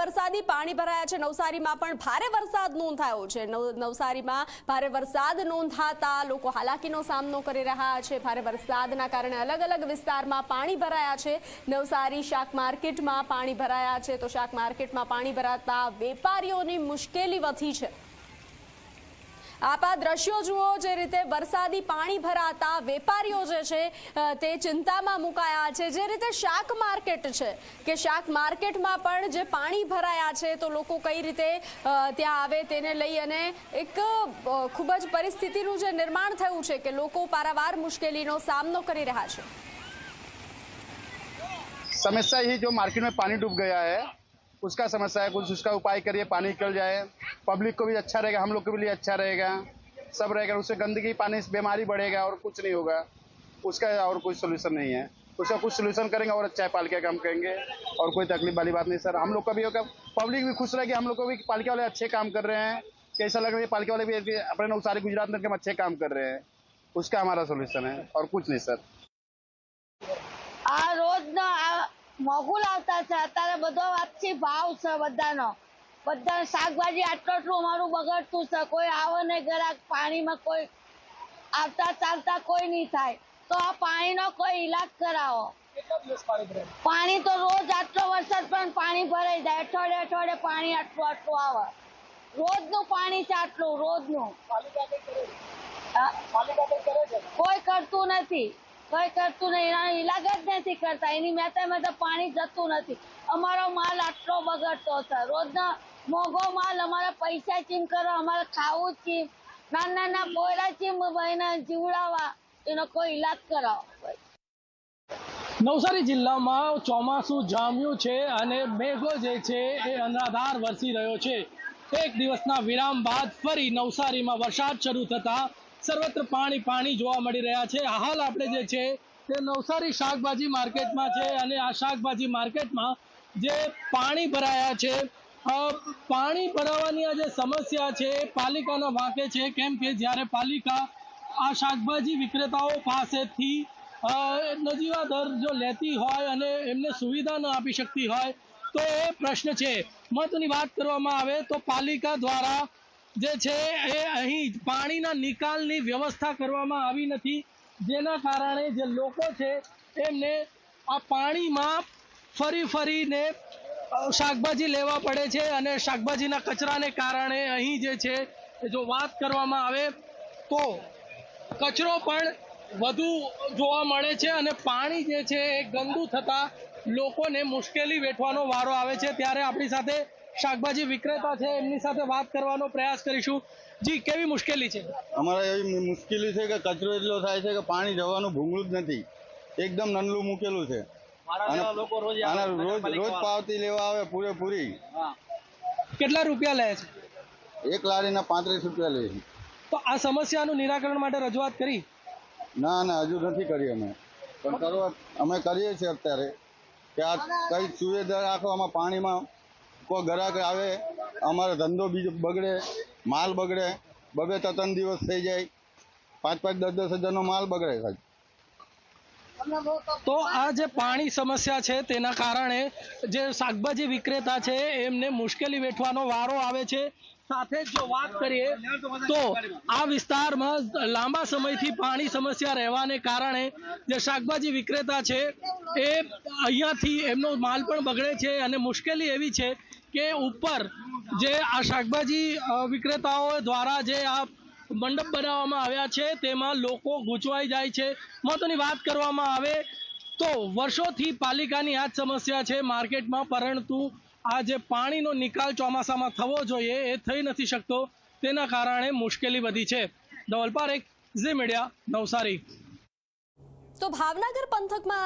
વરસાદી પાણી ભરાયા છે. નવસારીમાં પણ ભારે વરસાદ નોંધાયો છે. નવ- નવસારીમાં ભારે વરસાદ નોંધાતા લોકો હાલાકીનો સામનો કરી રહ્યા છે. ભારે વરસાદના કારણે અલગ અલગ વિસ્તારમાં પાણી ભરાયા છે. નવસારી શાક માર્કેટમાં પાણી ભરાયા છે. તો શાક માર્કેટમાં પાણી ભરાતા વેપારીઓની મુશ્કેલી વધી છે. આપ આ દ્રશ્યો જુઓ જે રીતે વરસાદી પાણી ભરાતા વેપારીઓ જે છે અ, તે ચિંતામાં મુકાયા છે જે રીતે શાક માર્કેટ છે કે શાક માર્કેટમાં પણ જે પાણી ભરાયા છે તો લોકો કઈ રીતે અ, ત્યાં આવે તેને લઈ અને એક અ, ખૂબ જ પરિસ્થિતિનું જે નિર્માણ થયું છે કે લોકો પારાવાર મુશ્કેલીનો સામનો કરી રહ્યા છે समस्या ही जो मार्केट में पानी डूब गया है उसका समस्या है कुछ उसका उपाय करिए पानी निकल जाए पब्लिक को भी अच्छा रहेगा हम लोग के लिए अच्छा रहेगा सब रहेगा उससे गंदगी पानी से बीमारी बढ़ेगा और कुछ नहीं होगा उसका और कोई सोल्यूशन नहीं है उसका कुछ सोल्यूशन करेंगे और अच्छा है पालिका काम करेंगे और कोई तकलीफ वाली बात नहीं सर हम लोग का भी होगा पब्लिक भी खुश रहेगी हम लोग को भी पालिका वाले अच्छे काम कर रहे हैं कैसा लग रहा है पालिका वाले भी अपने नवसारी गुजरात में हम अच्छे काम कर रहे हैं उसका हमारा सोल्यूशन है और कुछ नहीं सर આ રોજનો આ મોઘું લાવતા છે અત્યારે બધો વાતથી ભાવ છે બધાનો બધા શાકભાજી આટલું આટલું અમારું બગડતું છે. કોઈ આવે નહીં ગ્રાહક પાણીમાં કોઈ આવતા ચાલતા કોઈ નહીં થાય. તો આ પાણીનો કોઈ ઈલાજ કરાવો. પાણી તો રોજ આટલો વરસાદ પણ પાણી ભરાઈ જાય. અઠવાડિયે અઠવાડિયે પાણી આટલું આટલું આવે. રોજનું પાણી છે આટલું રોજનું? કોઈ કરતું નથી. કોઈ કરતું નહીં. એના ઈલાજ જ નથી કરતા. એની મેતે મેતે પાણી જતું નથી. અમારો માલ આટલો બગડતો છે. રોજનો મોંઘો માલ, અમારા પૈસા ચીમ કરો અમારે ખાવું ચીમ નાના નાના પોયરા ચીમ ભાઈના જીવડાવા એનો કોઈ ઇલાજ કરાવો. નવસારી જિલ્લામાં ચોમાસું જામ્યું છે અને મેઘો જે છે એ અનરાધાર વરસી રહ્યો છે. એક દિવસના વિરામ બાદ ફરી નવસારીમાં વરસાદ શરૂ થતા સર્વત્ર પાણી પાણી જોવા મળી રહ્યા છે. હાલ આપણે જે છે તે નવસારી શાકભાજી માર્કેટમાં છે અને આ શાકભાજી માર્કેટમાં જે પાણી ભરાયા છે પાણી ભરાવાની આ જે સમસ્યા છે, પાલિકાના વાંકે છે, કેમ કે જ્યારે પાલિકા આ શાકભાજી વિક્રેતાઓ પાસેથી નજીવા દર જો લેતી હોય અને એમને સુવિધા ન આપી શકતી હોય, તો એ પ્રશ્ન છે. મહત્વની વાત કરવામાં આવે તો પાલિકા દ્વારા જે છે એ અહીં પાણીના નિકાલની વ્યવસ્થા કરવામાં આવી નથી. જેના કારણે જે લોકો છે, એમને આ પાણીમાં ફરી ફરીને શાકભાજી લેવા પડે છે અને શાકભાજીના કચરાને કારણે અહીં જે છે જો વાત કરવામાં આવે તો કચરો પણ વધુ જોવા મળે છે અને પાણી જે છે, એ ગંદુ થતા લોકોને મુશ્કેલી વેઠવાનો વારો આવે છે. ત્યારે આપણી સાથે શાકભાજી વિક્રેતા છે, એમની સાથે વાત કરવાનો પ્રયાસ કરીશું. જી, કેવી મુશ્કેલી છે? અમારે એવી મુશ્કેલી છે કે કચરો એટલો થાય છે કે પાણી જવાનું ભૂંગળું જ નથી. એકદમ નનલું મૂકેલું છે. અને રોજ રોજ પાવતી લેવા આવે પૂરેપૂરી. કેટલા રૂપિયા લે છે? એક લારીના પાંત્રીસ રૂપિયા લે છે. તો આ સમસ્યાનું નિરાકરણ માટે રજૂઆત કરી? ના ના હજુ નથી કરી અમે. પણ કરવા અમે કરીએ છીએ અત્યારે કે આ કઈ સુવિધા રાખો આમાં પાણીમાં કોઈ ગ્રાહક આવે અમારો ધંધો બીજો બગડે માલ બગડે બબે તો ત્રણ દિવસ થઈ જાય. પાંચ પાંચ દસ દસ હજારનો માલ બગડે સાહેબ. તો આ જે પાણી સમસ્યા છે તેના કારણે જે શાકભાજી વિક્રેતા છે એમને મુશ્કેલી વેઠવાનો વારો આવે છે. સાથે જ વાત કરીએ તો આ વિસ્તારમાં લાંબા સમયથી પાણી સમસ્યા રહેવાને કારણે જે શાકભાજી વિક્રેતા છે એ અહીંયાથી એમનો માલ પણ બગડે છે અને મુશ્કેલી એવી છે કે ઉપર જે આ શાકભાજી વિક્રેતાઓ દ્વારા જે આ મંડપ બનાવવામાં આવ્યા છે, તેમાં લોકો ગૂંચવાઈ જાય છે. મહત્વની વાત કરવામાં આવે તો વર્ષોથી પાલિકાની આ જ સમસ્યા છે માર્કેટમાં, પરંતુ આ જે પાણીનો નિકાલ ચોમાસામાં થવો જોઈએ એ થઈ નથી શકતો. તેના કારણે મુશ્કેલી વધી છે. ધવલ પારેખ, ઝી મીડિયા, નવસારી. તો ભાવનગર પંથકમાં